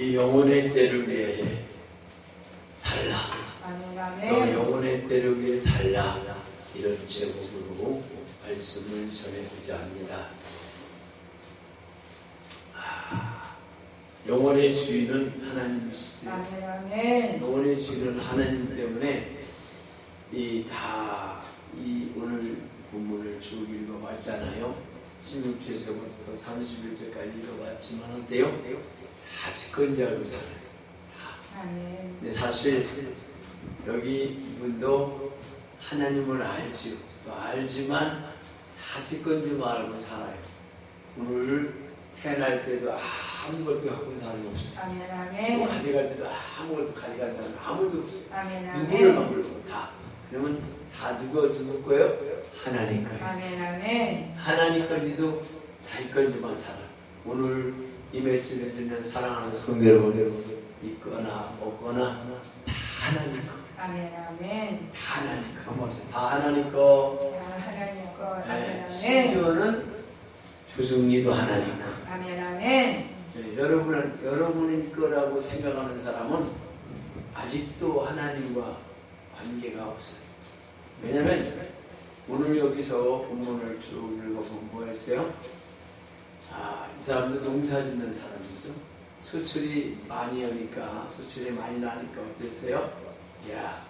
이 영혼의 때를 위해 살라. 너 영혼의 때를 위해 살라. 이런 제목으로 말씀을 전해보자 합니다. 아, 영혼의 주인은 하나님이시죠. 영혼의 주인은 하나님 때문에 이 다 이 오늘 본문을 쭉 읽어봤잖아요. 16절에서부터 31절까지 읽어봤지만 어때요? 아직 건지하고 살아요. 아멘 근데 사실 여기 이분도 하나님을 알지요. 또 알지만 아직 건지 말고 살아요. 오늘 태어날 때도 아무것도 갖고 온 사람이 없어요. 아멘 또 아멘 가져갈 때도 아무것도 가져간 사람이 아무도 없어요. 아멘 누구를 아멘 만들고 다. 그러면 다 누가 누구 거예요? 하나님 거예요. 아멘 아멘 하나님 건지도 자기 건지만 살아. 오늘 이 메시지를 듣는 사랑하는 성도 여러분, 있거나 없거나 다 하나님 거. 아멘 아멘 다 하나님 거. 한번 하세요. 다 하나님 거. 야, 하나님 거 네, 심지어는 조승리도 하나님 거. 아멘 아멘 네, 여러분은 여러분의 거라고 생각하는 사람은 아직도 하나님과 관계가 없어요. 왜냐면 오늘 여기서 본문을 쭉 읽어보면 뭐였어요? 아, 이 사람도 농사 짓는 사람이죠. 수출이 많이 오니까, 수출이 많이 나니까 어땠어요? 야,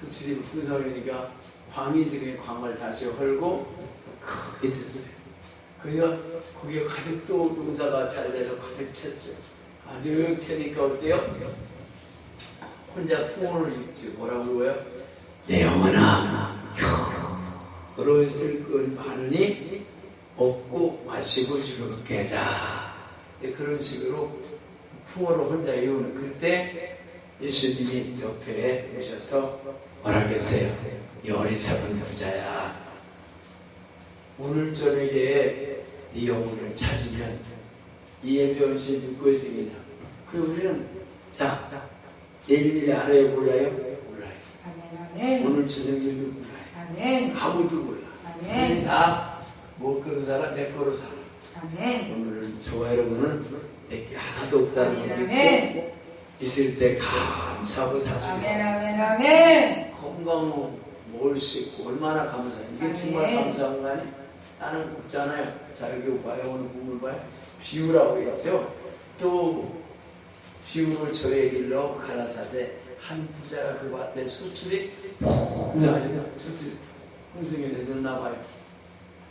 수출이 풍성이니까 광이지게 광을 다시 헐고 크게 됐어요. 그러니까 거기에 가득 또 농사가 잘 돼서 가득 찼죠. 가득 차니까 어때요? 혼자 풍원을 입지 뭐라고 해요? 내 영혼아 여러 있을 것 많으니 먹고 마시고 즐겁게 하자. 네, 그런 식으로 풍어를 혼자 이우는 그때 예수님이 옆에 오셔서 뭐라겠어요? 이 어리석은 부자야 오늘 저녁에 네 영혼을 찾으면 이 예배원신 듣고 있으니라 그리고 우리는 자 내일 알아요 몰라요? 몰라요. 오늘 저녁 일도 몰라요. 아무도 몰라. 아멘. 다 뭐 거로 살아 내 거로 살아. 아멘. 오늘은 저와 여러분은 내게 하나도 없다는 걸. 믿고 있을 때 감사하고 사시고 아멘 아멘 아멘. 건강으로 먹을 수 있고 얼마나 감사해. 이게 아멘. 정말 감사한 거 아니? 나는 없잖아요. 자 여기 봐요. 오늘 부분을 봐요. 비유라고 했죠 또 비유를 저의 길로 가라사대 한 부자가 그 밭에 수출이 풍성하죠 수출이 풍성이 되었나 봐요.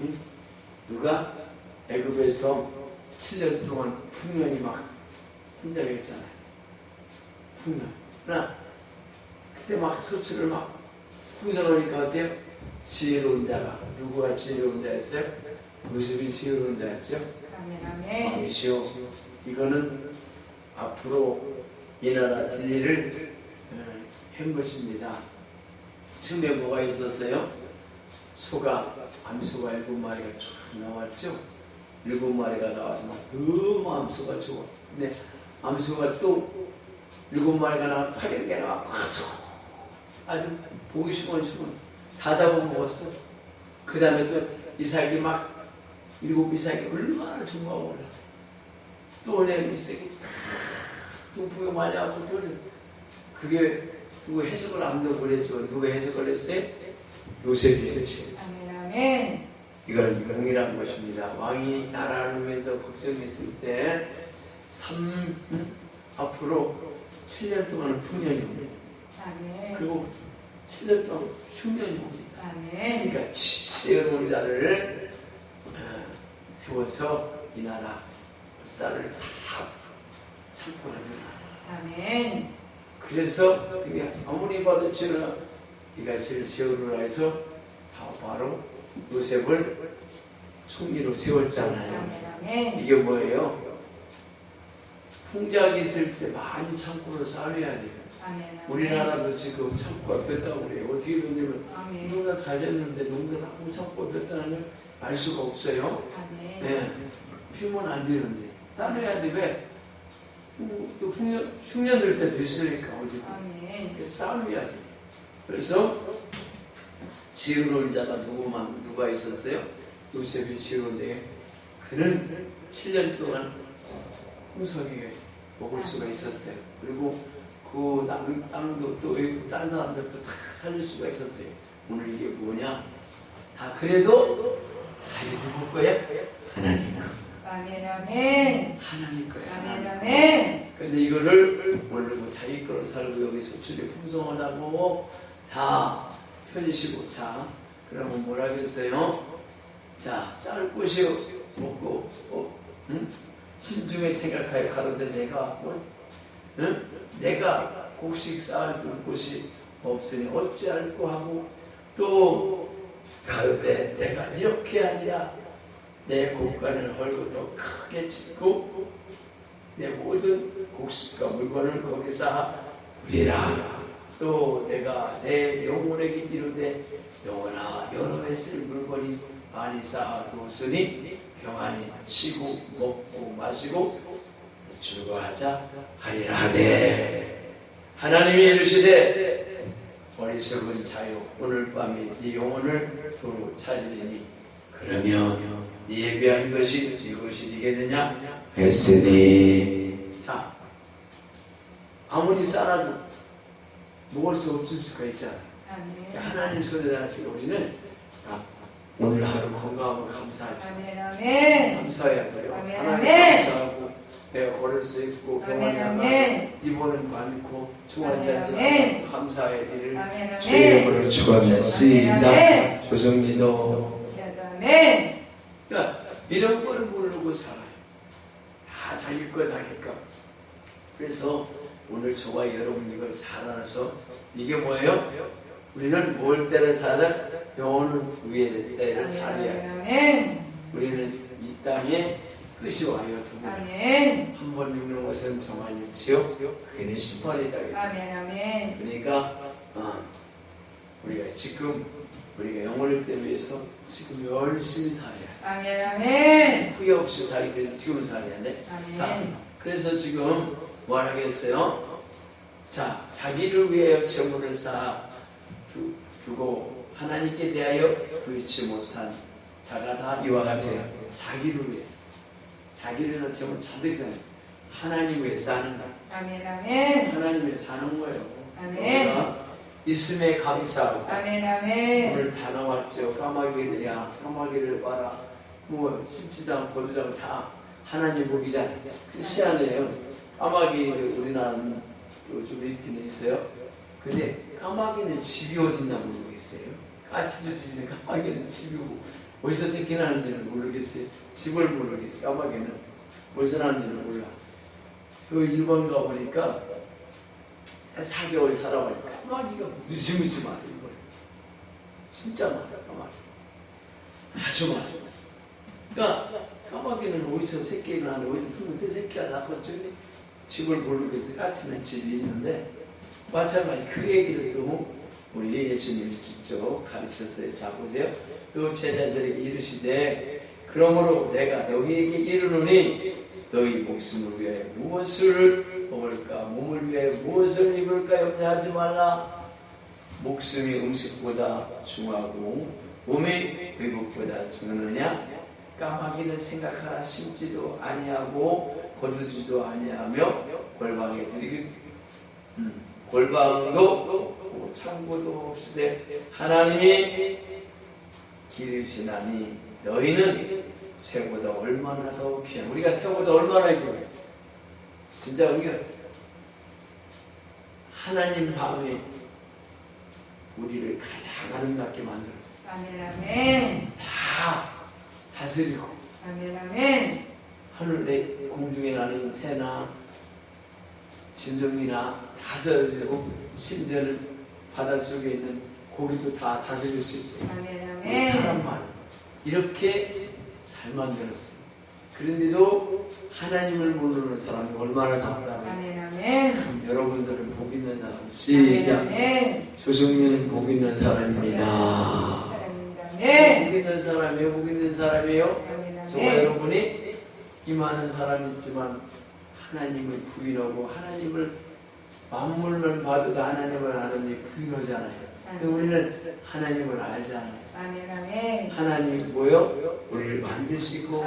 응? 누가 애굽에서 7년 동안 풍년이 막 풍작했잖아요 풍년 그러나 그때 막 수출을 막 풍성하니까 어때요? 지혜로운 자가 누구가 지혜로운 자였어요? 모습이 지혜로운 자였죠? 아멘 아멘 왕이시오 이거는 앞으로 이 나라 진리를 어, 한 것입니다 처음에 뭐가 있었어요? 소가 암소가 일곱 마리가 쭉 나왔죠? 일곱 마리가 나와서 막 너무 암소가 좋아 근데 암소가 또 일곱 마리가 나와 개 나와. 아주 보기 시원시원. 다 잡아먹었어. 그 다음에 또 이삭이 막 일곱 이삭이 얼마나 좋아 몰라. 또 오늘 이삭이 또 부여 많이 하고 또 그게 누구 해석을 안 하고 그랬죠. 누가 해석을 했어요? 요셉이 아멘 이건 공이란 것입니다. 왕이 나라를 위해서 걱정했을 때 3, 앞으로 7년 동안은 풍년이 옵니다. 아멘 그리고 7년 동안 흉년이 옵니다. 아멘 그러니까 지혜로운 자를 어, 세워서 이 나라 쌀을 다 참고 하는 아멘 그래서 그게 아무리 봐도 지혜 제일 지혜로라 해서 바로 요셉을 총리로 세웠잖아요. 아멘 이게 뭐예요? 풍작이 있을 때 많이 창고를 쌓아야 돼요. 우리나라도 지금 창고가 뺐다고 그래요. 어떻게 그러냐면 아멘 농사 잘 됐는데 농사를 하고 창고가 뺐다는 걸 알 수가 없어요. 아멘 네. 피면 안 되는데 쌓아야 돼. 왜? 음, 또 흉년 될때 됐으니까 어디 아멘 그래서 쌓아야 돼. 그래서 지혜로운 자가 누구만 누가 있었어요? 요셉이 지혜로운데 그는 7년 동안 홍석이에 먹을 수가 있었어요. 그리고 그 남- 땅도 또 다른 사람들도 다 살릴 수가 있었어요. 오늘 이게 뭐냐? 다 그래도 아 이게 누구 거야? 하나님 거. 아멘 아멘 하나님 거야. 아멘. 아멘 근데 이거를 모르고 자기 거로 살고 여기 소출이 풍성하다고 다 펴주시고 자 그러면 뭐라겠어요? 자 쌀 곳이 먹고 어, 응? 신중에 생각하여 가로되 내가 뭐, 응? 내가 곡식 쌓을 곳이 없으니 어찌할꼬 하고 또 가로되 내가 이렇게 하리라 내 곡간을 헐고 더 크게 짓고 내 모든 곡식과 물건을 거기서 부리라. 또 내가 내 영혼에게 이르되 영혼아 여러 해 쓸 물건이 많이 쌓아두었으니 평안히 쉬고 먹고 마시고 즐거워하자 하리라. 하되 하나님이 이르시되 어리석은 자요 오늘 밤에 네 영혼을 도로 찾으리니 그러면 네 예비한 것이 이것이 되겠느냐? 했으니. 자 아무리 쌓아도 먹을 수 없을 수가 있잖아요 아멘 하나님 손에 달았으니 우리는 아, 오늘 하루 건강하고 감사하지 아멘 아멘 감사해야 돼요 아멘, 하나님 아멘. 감사하고 내가 걸을 수 있고 병원에 아멘. 가고 입원은 많고 아멘, 중환자들 아멘. 감사의 일을 아멘 주의 이름으로 축원했습니다 아멘. 조성기도 아멘 그러니까 이런 걸 모르고 살아요. 다 자기 거 자기 거. 그래서 오늘 저와 여러분 이걸 잘 알아서 이게 뭐예요? 우리는 뭘 때를 살아? 영혼은 위에 때를 살아야 돼. 우리는 이 땅에 끝이 와요 두 번. 아멘 한번 죽는 것은 정한이지요. 그는 심판이다. 그랬어요. 아멘 아멘 그러니까 어, 우리가 지금 우리가 영혼을 때 위해서 지금 열심히 살아야 돼. 아멘 아멘 후회 없이 살기 위해 지금 살아야 돼. 자, 아멘 그래서 지금 뭐 하겠어요? 자, 자기를 위하여 재물을 쌓아 두, 두고 하나님께 대하여 부유치 못한 자가 다 이와 같아요. 자기를 위해서. 자기를 재물 자득 쌓아요. 하나님 위해 사는 거. 아멘 아멘 하나님 위해 사는 거예요. 아멘. 있음에 감사하고 아멘 아멘 오늘 다 나왔죠. 까마귀를 야 까마귀를 봐라. 뭐 심지도 않고 보지도 않고 다 하나님 복이잖아요. 희한해요. 까마귀를 우리나라는 또좀 있기는 있어요. 근데 까마귀는 집이 어딨나 모르겠어요. 까치도 집인데 까마귀는 집이 어디서 새끼나는지는 모르겠어요. 집을 모르겠어요. 까마귀는 어디서 나는지는 몰라. 그 일본 가보니까 4개월 살아보니까 까마귀가 무지무지 많은 거예요. 진짜 많아 까마귀. 아주 많아. 그러니까 까마귀는 어디서 새끼를 낳는 어디서 새끼가 낳았더니 집을 모르겠어요. 까치는 집이 있는데 마찬가지 그 얘기를 또 우리 예수님이 직접 가르쳤어요. 자 보세요. 또 제자들에게 이르시되 그러므로 내가 너희에게 이르노니 너희 목숨을 위하여 무엇을 먹을까 몸을 위하여 무엇을 입을까 염려하지 말라 목숨이 음식보다 중하고 몸이 의복보다 중하느냐 까마귀는 생각하라 심지도 아니하고 거두지도 아니하며 골방에 들이기. 음, 골방도 없고 창고도 없으되 하나님이 기르시나니 너희는 새보다 얼마나 더 귀한 우리가 새보다 얼마나 귀해 진짜 우리가 하나님 다음에 우리를 가장 아름답게 만들었어 아멘 아멘. 다 다스리고 아멘 아멘. 하늘에 공중에 나는 새나 진정이나 다스리고 심지어는 바닷속에 있는 고기도 다 다스릴 수 있어요 사람만 이렇게 잘 만들었어요. 그런데도 하나님을 모르는 사람이 얼마나 답답해. 아멘 아멘 여러분들은 복 있는 사람. 시작. 조성민은 복 있는 사람입니다. 복 있는 사람이에요. 복 있는 사람이에요. 아멘 여러분이 이 많은 사람이 있지만 하나님을 부인하고 하나님을 만물만 봐도 하나님을 아는 이 부인하잖아요. 근데 우리는 하나님을 알잖아요. 하나님 뭐요? 우리를 만드시고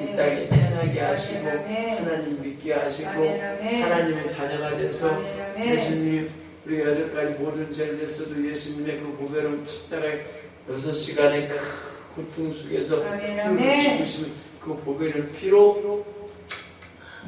이 땅에 태어나게 하시고. 하나님 믿게 하시고 하나님의 자녀가 돼서 예수님 우리가 여태까지 모든 죄를 졌어도 예수님의 그 고배로운 십자가의 여섯 시간의 큰 고통 속에서. 죽으시는 그 보배를 피로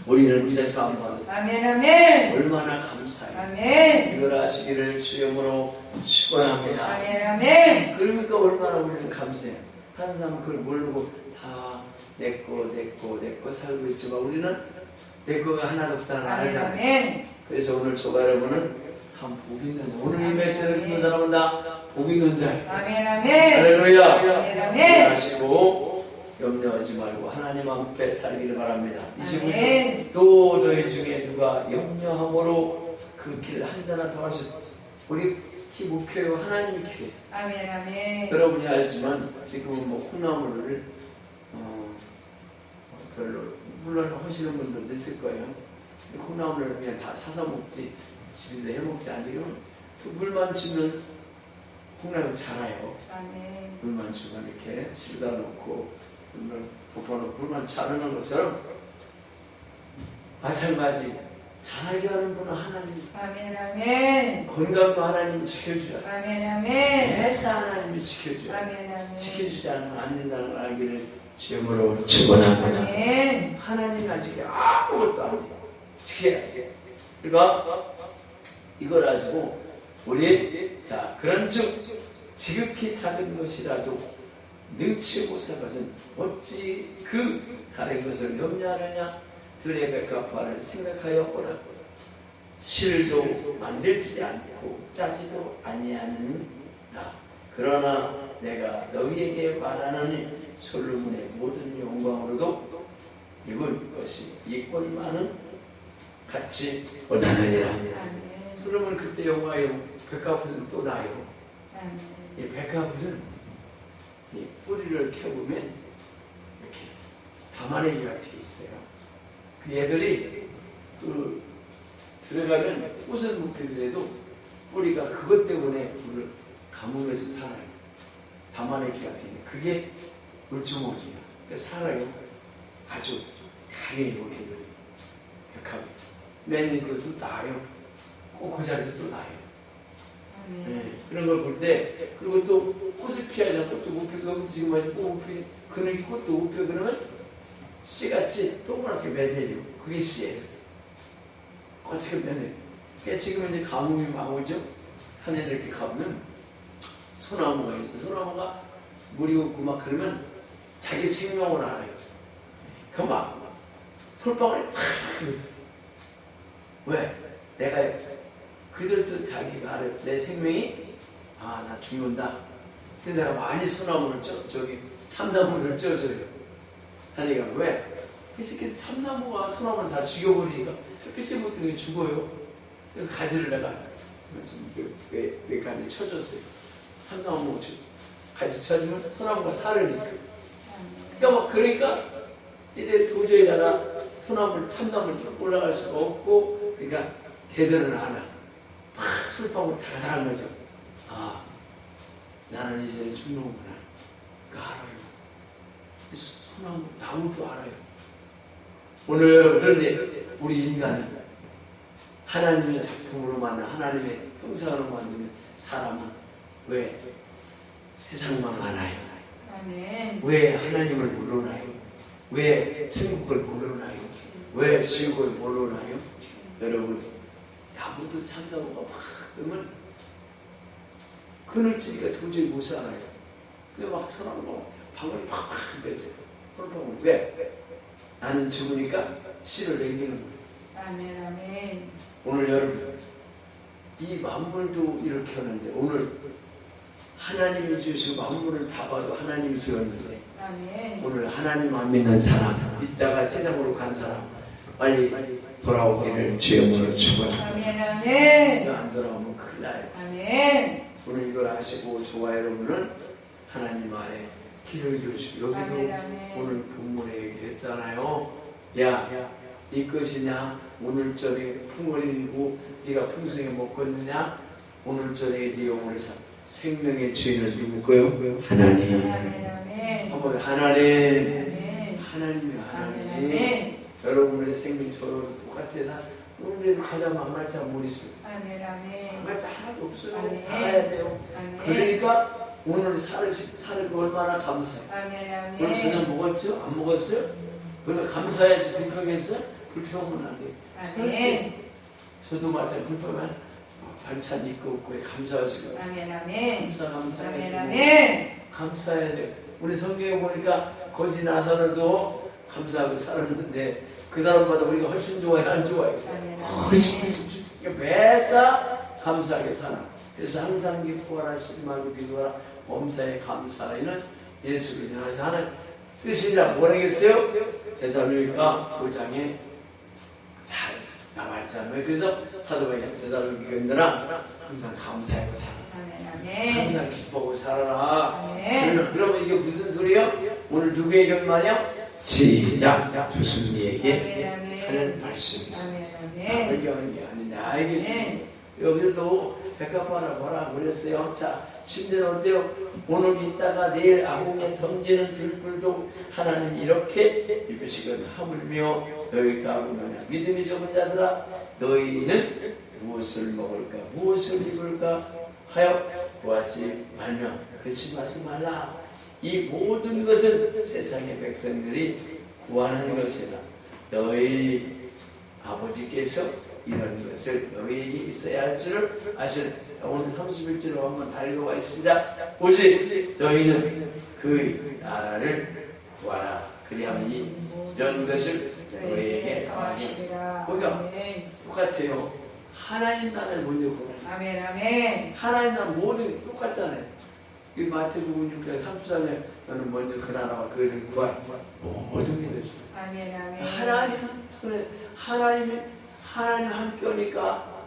우리는 제사함 받았어 아멘 아멘. 얼마나 감사해요. 아멘. 이걸 하시기를 주여으로 축원합니다. 아멘 아멘. 그러니까 얼마나 우리는 감사해요. 다른 사람은 그걸 모르고 다 내꺼 내꺼 내꺼 살고 있지만 우리는 내 거가 하나도 없다는 알잖아요. 그래서 오늘 저가 여러분은 참 복이 있는 자. 오늘 이. 메시지를 듣는 사람은 다. 복이 있는 자예요. 아멘 아멘. 할렐루야. 아멘 아멘. 하시고 염려하지 말고 하나님 앞에 살기를 바랍니다. 이 시간 아멘 또 너희 중에 누가 염려함으로 그길 한자나 더 할 수 우리 키 목표요 하나님이 키워요. 아멘 아멘 여러분이 알지만 지금은 뭐 콩나물을 어, 별로 물론 하시는 분들도 있을 거예요. 콩나물을 그냥 다 사서 먹지 집에서 해 먹지 아직은 그 물만 주면 콩나물 자라요. 아멘 물만 주면 이렇게 실다 놓고 물을 덮어놓고 물만 자라는 것처럼 마찬가지 자라게 하는 분은 하나님 아멘 아멘 건강도 하나님 지켜줘요. 아멘 아멘 매사 하나님이 지켜줘요. 아멘 아멘 지켜주지 않으면 안 된다는 걸 알기를 주님으로 축원합니다. 아멘 하나님 아직 아무것도 안 해요. 지켜야 돼. 그러니까 이걸 가지고 우리 자 그런 즉 지극히 작은 것이라도 능치 못할 것은 어찌 그 다른 것을 염려하느냐? 들의 백합화를 생각하여 보라 실도 만들지 않고 짜지도 아니하느니라. 그러나 내가 너희에게 말하는 솔로몬의 모든 영광으로도 이분 것이 이 꽃만은 같이 아멘. 솔로몬 그때 영광의 백합화는 또 나요. 이 백합은 이 뿌리를 켜보면 이렇게 담아내기 같은 게 있어요. 그 얘들이 그 들어가면 꽃을 못 피더라도 뿌리가 그것 때문에 불을 감으면서 살아요. 담아내기 같은 게 그게 물주먹이야. 그래서 살아요. 아주 강해요 걔들이. 백합이. 내년 그것도 나요. 꼭 그 자리에서 또 나요. 네, 그런 걸 볼 때 그리고 또 꽃을 않고 또못 피고 지금 아직 꽃 피, 그늘 꽃도 못 피고 그러면 씨같이 동그랗게 매대요. 그게 씨예요. 어떻게 매대? 그러니까 지금 이제 가뭄이 막 오죠. 산에 이렇게 가보면 소나무가 있어. 소나무가 물이 없고 막 그러면 자기 생명을 알아요. 그막 솔방울이 팍. 왜? 내가 그들도 자기가 알아요. 내 생명이 아 나 죽는다. 그래서 내가 많이 소나무를 쪄 저기 참나무를 쪄줘요. 하니까 왜? 이 새끼들 참나무가 소나무를 다 죽여버리니까 햇빛이 못 뜨니 죽어요. 그래서 가지를 내가 좀몇 몇 가지 쳐줬어요. 참나무 주- 가지 쳐주면 소나무가 살으니까. 그러니까 막 그러니까 이제 도저히 내가 소나무 참나무를 올라갈 수가 없고 그러니까 걔들은 알아. 막 술방울 달달한 거죠. 아, 나는 이제 죽는구나. 그 알아요. 이 소나무, 나무도 알아요. 오늘 그런데 우리 인간은 하나님의 작품으로 만든 하나님의 형상으로 만드는 사람은 왜 세상만 알아요? 아멘 왜 하나님을 모르나요? 왜 천국을 모르나요? 왜 지옥을 모르나요? 여러분 나무도 참나무가 막 그러면 그늘지니까 도저히 못 살아요. 그래 막 소나무가 방울이 팍팍 빼져. 홀방울 왜? 나는 죽으니까 씨를 남기는 거예요. 아멘 아멘 오늘 여러분 이 만물도 이렇게 하는데 오늘 하나님이 주신 만물을 다 봐도 하나님이 주었는데 아멘 오늘 하나님 안 믿는 사람, 믿다가 세상으로 간 사람, 빨리 돌아오기를 주여으로 축원합니다. 아멘 아멘 안 돌아오면 큰일 나요. 아멘 오늘 이걸 아시고 저와 여러분은 하나님 아래 길을 주시고 여기도 아멘 아멘 오늘 본문에 얘기했잖아요. 야, 네 것이냐? 오늘 저기 풍을 일고 네가 풍성히 먹겠느냐? 오늘 저녁에 네 영혼을 사 생명의 주인을 누구고요? 하나님. 아멘 아멘 한번 하나님. 아멘 하나님이 아멘 하나님. 아멘 여러분의 생명 저도 똑같아. 다 오늘 가자 만말자 못 있어. 아멘 아멘 만말자 하나도 없어요. 아멘. 알아야 돼요. 아멘 그러니까 오늘 살을 살을 얼마나 감사해. 아멘 오늘 저녁 아멘 먹었죠? 안 먹었어요? 그러니까 감사해야지 불평했어? 불평은 안 돼. 아멘 저도 마찬가지 불평만 반찬 있고 없고 감사하시고 아멘 아멘 감사 아멘 감사해야지. 아멘 감사해야 돼. 우리 성경에 보니까 거지 나사로도 감사하고 살았는데 그 다음마다 우리가 훨씬 좋아해 안 좋아해? 아멘 훨씬 매사 감사하게 살아. 그래서 항상 기뻐하라 신망을 기도하라 범사에 감사하는 예수 그리스도 하는 뜻이라 뭐라겠어요? 대사로니까 5장에 잘 나발자면 그래서 사도바가 대사로니까 항상 감사하고 살아. 아멘 아멘 항상 기뻐하고 살아라. 그러면, 이게 무슨 소리요? 오늘 누구의 결말이요? 시작. 주순이에게 하는 나에게 하는 게 아닌데 나에게. 여기도 백합화를 뭐라 그랬어요. 자, 심지어 어때요? 오늘 있다가 내일 아궁에 던지는 들불도 하나님 이렇게 이것이건 하물며 너희가 아궁하냐 믿음이 적은 자들아 너희는 무엇을 먹을까? 무엇을 입을까? 하여 구하지 말며. 그심하지 말라 이 모든 것은 세상의 백성들이 구하는 것이라 너희 아버지께서 이런 것을 너희에게 있어야 할 줄을 아시는 자, 오늘 31절로 한번 다 읽어봐 있습니다. 오직 너희는 그 나라를 구하라. 그리하면 이 이런 것을 너희에게 당하게 그러니까 똑같아요. 하나님 나라를 먼저 구하라. 아멘 아멘. 하나님 나라 모든 게 똑같잖아요 이 마태복음 6장 34절에 너는 먼저 그 나라와 그를 구하라 모든 게 됐어요 아멘 아멘. 하나님은 그래 하나님이 하나님 함께 오니까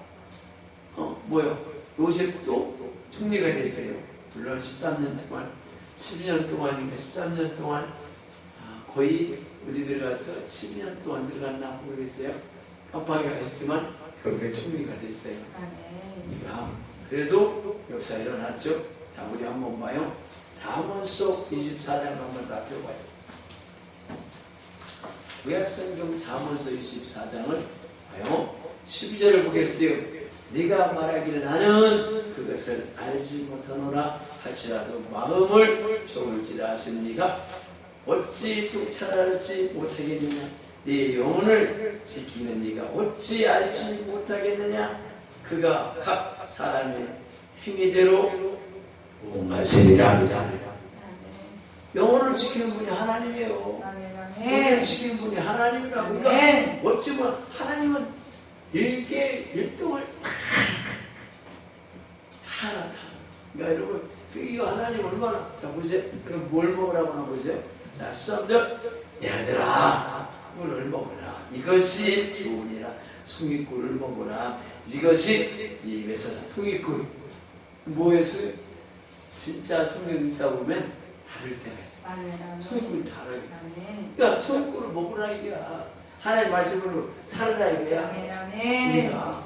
어 뭐요 요셉도 총리가 됐어요. 물론 13년 동안 12년 동안인가 13년 동안 아, 거의 어디 들어갔어 12년 동안 들어갔나 모르겠어요. 깜빡이 가셨지만 결국에 총리가 됐어요. 아멘. 야, 그래도 역사 일어났죠 자 우리 한번 봐요 잠언서 24장 한번 다 펴봐요 구약성경 잠언서 24장을 봐요. 12절을 보겠어요. 네가 말하기를 나는 그것을 알지 못하노라 할지라도 마음을 좋을지라 하십니까? 어찌 통찰할지 못하겠느냐? 네 영혼을 지키는 네가 어찌 알지 못하겠느냐? 그가 각 사람의 행위대로 오마세리라 아멘 영혼을 지키는 분이 하나님이에요. 영혼을 지키는 분이 하나님이라고. 그러니까 어찌면 하나님은 일개 일동을 다 하나 다. 그러니까 여러분 그 이거 하나님 얼마나 자 보세요. 그럼 뭘 먹으라고 하나 보세요. 자 13절 얘들아 꿀을 먹으라. 이것이 좋으니라. 송이꿀을 먹으라. 이것이 네 입에서 송이꿀 뭐였어요? 진짜 성경 읽다 보면 다를 때가. 아멘 아멘 송이꿀이 다르요. 아멘 야, 소유꾼을 먹으라 이거야. 하나님 말씀으로 살아라 이거야. 우리가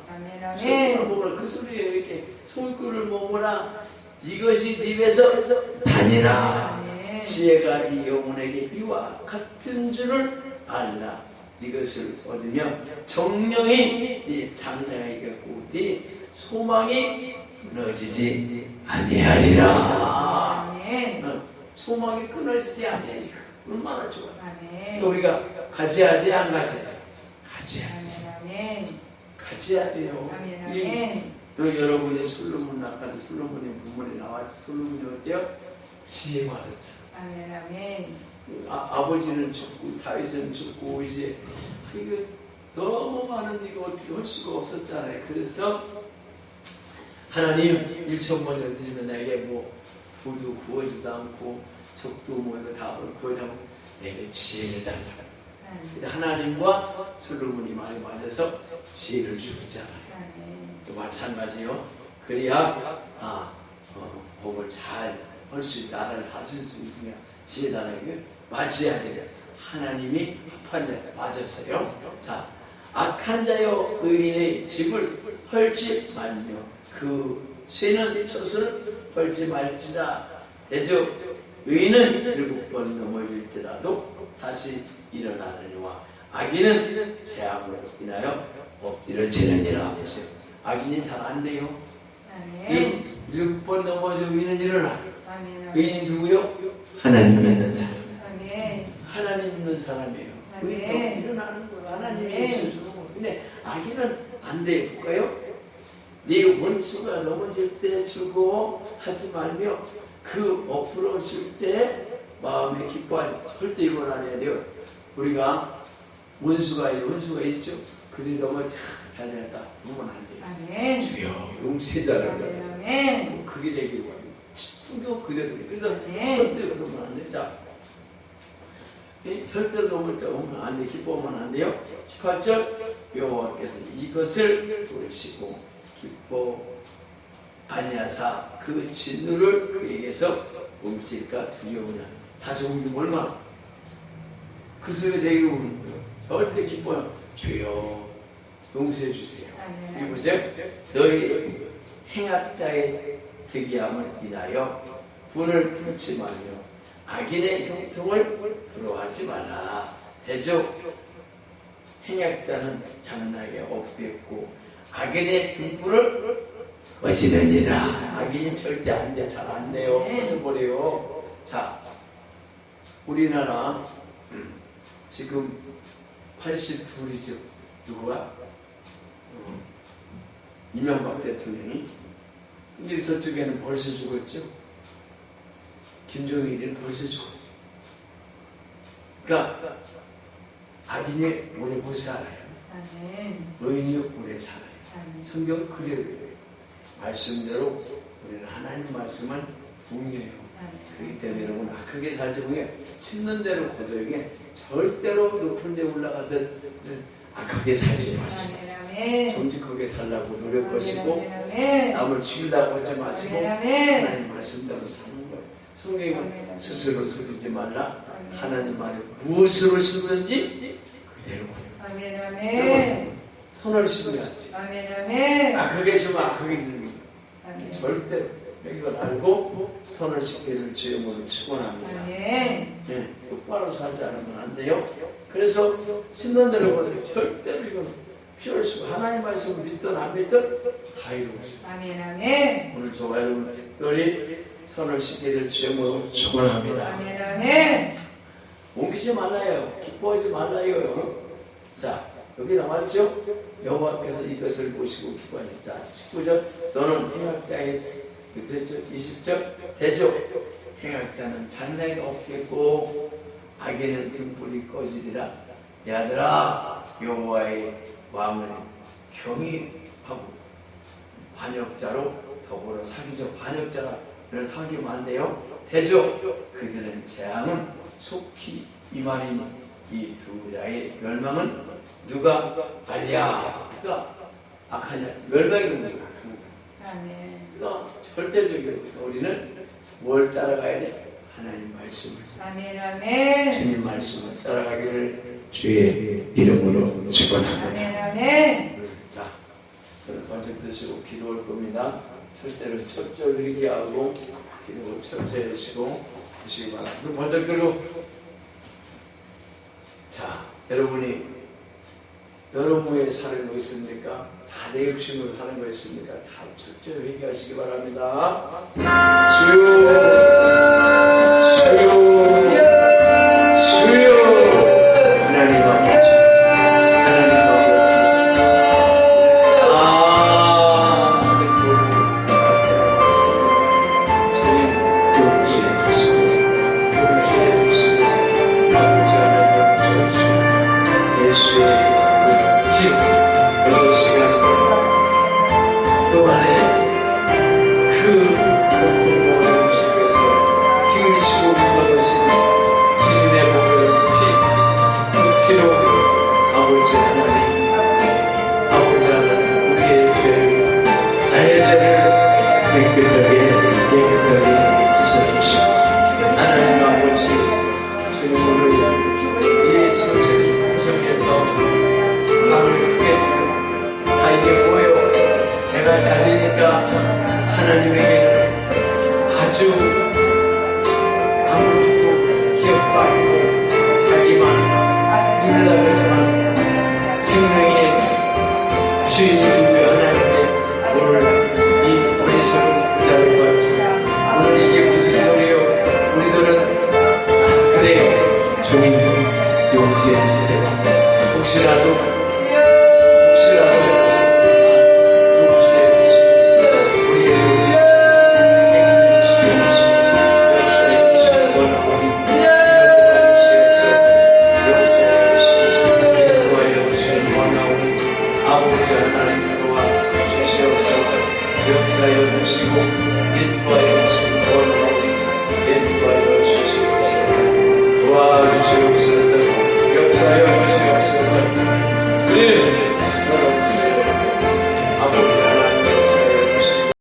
소유꾼을 아멘 먹으라 그 소리예요. 이렇게 소유꾼을 먹으라. 이것이 네 입에서 다니라. 지혜가 네 영혼에게 이와 같은 줄을 알라. 이것을 얻으면 정령이 네 장래에게 곧네 소망이 무너지지 아니하리라. 어, 소망이 끊어지지 아니하리라. 얼마나 좋아. 우리가 가져야 돼, 안. 아멘 이- 아멘 또 여러분이 솔로몬 아까도 솔로몬의 부문에 나왔지. 솔로몬이 어때요? 지혜 받았잖아. 아멘 아멘 아, 아버지는 죽고 다윗은 죽고 이제 이거 너무 많은 이거 어떻게 할 수가 없었잖아요. 그래서 하나님 일천번을 드리면 나에게 뭐 부도 구워지도 않고 적도 뭐 이거 다 구하냐고 내게 지혜를 달라. 근데 하나님과 솔로몬이 말이 맞아서 지혜를 주었잖아요. 또 마찬가지요. 그래야 아 어, 법을 잘 할 수 있어 나라를 다스릴 수 있으며 지혜 맞아야 돼요. 하나님이 합한 자 맞았어요. 자 악한 자여 의인의 집을 헐지 말며 그 쇠는 쳤을 벌지 말지라 대저 의인은 일곱 번 넘어질지라도 다시 일어나느니와 악인은 재앙으로 인하여 엎드려지느니라 보세요 악인이 잘 안 돼요. 일곱 번 넘어져 의인은 일어나. 의인이 누구요? 하나님 믿는 사람. 하나님 있는 사람이에요. 아멘. 일어나는 거 하나님이. 있어주는 거. 근데 아기는 안 돼. 볼까요? 네 원수가 넘어질 때 즐거워하지 말며 그 엎으러질 때 마음에 기뻐하지. 절대 이걸 안 해야 돼요. 우리가 원수가 있- 원수가 있죠. 그들이 넘어 잘했다. 그러면 안 돼요. 아멘. 주여 용세자라고 아멘. 아멘. 그게 되기를 바랍니다. 성경 그대로. 그래서 네. 절대 그러면 안 돼. 자, 이 절대 넘을 때 오면 안 돼. 기뻐하면 안 돼요. 18절 여호와께서 이것을 부르시고 기뻐 아니하사 그 진노를 그에게서 옮길까 두려우냐. 다시 옮기면 얼마나 그 소리 되게 우는 거예요. 절대 기뻐요. 주여 용서해 주세요. 아멘. 이보세요. 너희 행악자의 득이함을 인하여 분을 풀지 말며 악인의 형통을 부러워하지 말라. 대저 행악자는 장나게 없겠고 악인의 등불을 어지느니라. 악인이 절대 안 돼. 잘 안 돼요. 네. 꺼져버려요. 자, 우리나라 음, 지금 82이죠. 누구가? 어, 이명박 대통령이 근데 저쪽에는 벌써 죽었죠. 김정일은 벌써 죽었어. 그러니까 악인이 오래 못 살아요. 아멘. 의인이 오래 살아요. 성경 그대로 말씀대로 우리는 하나님 말씀을 묵려요. 그렇기 때문에 여러분 악하게 살지 못해 심는 대로 거둬에게 절대로 높은 데 올라가든 악하게 살지 마시고. 정직하게 살라고 노력하시고. 남을 죽이려고 하지 마시고. 하나님 말씀대로 사는 거예요. 성경은. 스스로 속이지 말라. 하나님 말에 무엇으로 심든지 그대로. 아멘. 아멘. 선을 심어야지. 아멘. 아멘. 악하게 심으면 악하게 되는 거예요. 아멘. 절대 이걸 알고 선을 심기를 주임으로 축원합니다. 아멘. 네, 똑바로 살지 않으면 안 돼요. 그래서 신는 대로 거들 절대로 이건 피할 수가 하나님 말씀을 믿든 안 믿든 다 이루어져. 아멘. 아멘. 오늘 저와 여러분 특별히 선을 심기를 주임으로 축원합니다. 아멘. 아멘. 옮기지 말라요. 기뻐하지 말라요. 자, 여기 나왔죠? 여호와께서 이것을 보시고 기뻐하니 자, 19절 너는 행악자의 됐죠? 20절 대죠? 행악자는 장래가 없겠고 악인은 등불이 꺼지리라 내 아들아 여호와의 왕을 경외하고 반역자로 더불어 사귀죠 반역자를 사귀면 안 돼요 대죠 그들은 재앙은 속히 이만이니 이두 자의 멸망은 누가 알랴 그러니까 악하냐 멸망이 악한 아멘. 그러니까 절대적으로 우리는 뭘 따라가야 돼? 하나님 말씀을 아멘. 아멘. 주님 말씀을 따라가기를 주의 이름으로 축원합니다. 아멘. 아멘. 자, 저는 번쩍 드시고 기도할 겁니다. 절대로 첫절 회개하고 기도 철저히 하시고 하시기 바랍니다. 번쩍 들고 자, 여러분이 여러분의 살고 있습니까? 다 내 욕심으로 사는 거 있습니까? 다 철저히 회개하시기 바랍니다. 주여, 주여, 주여,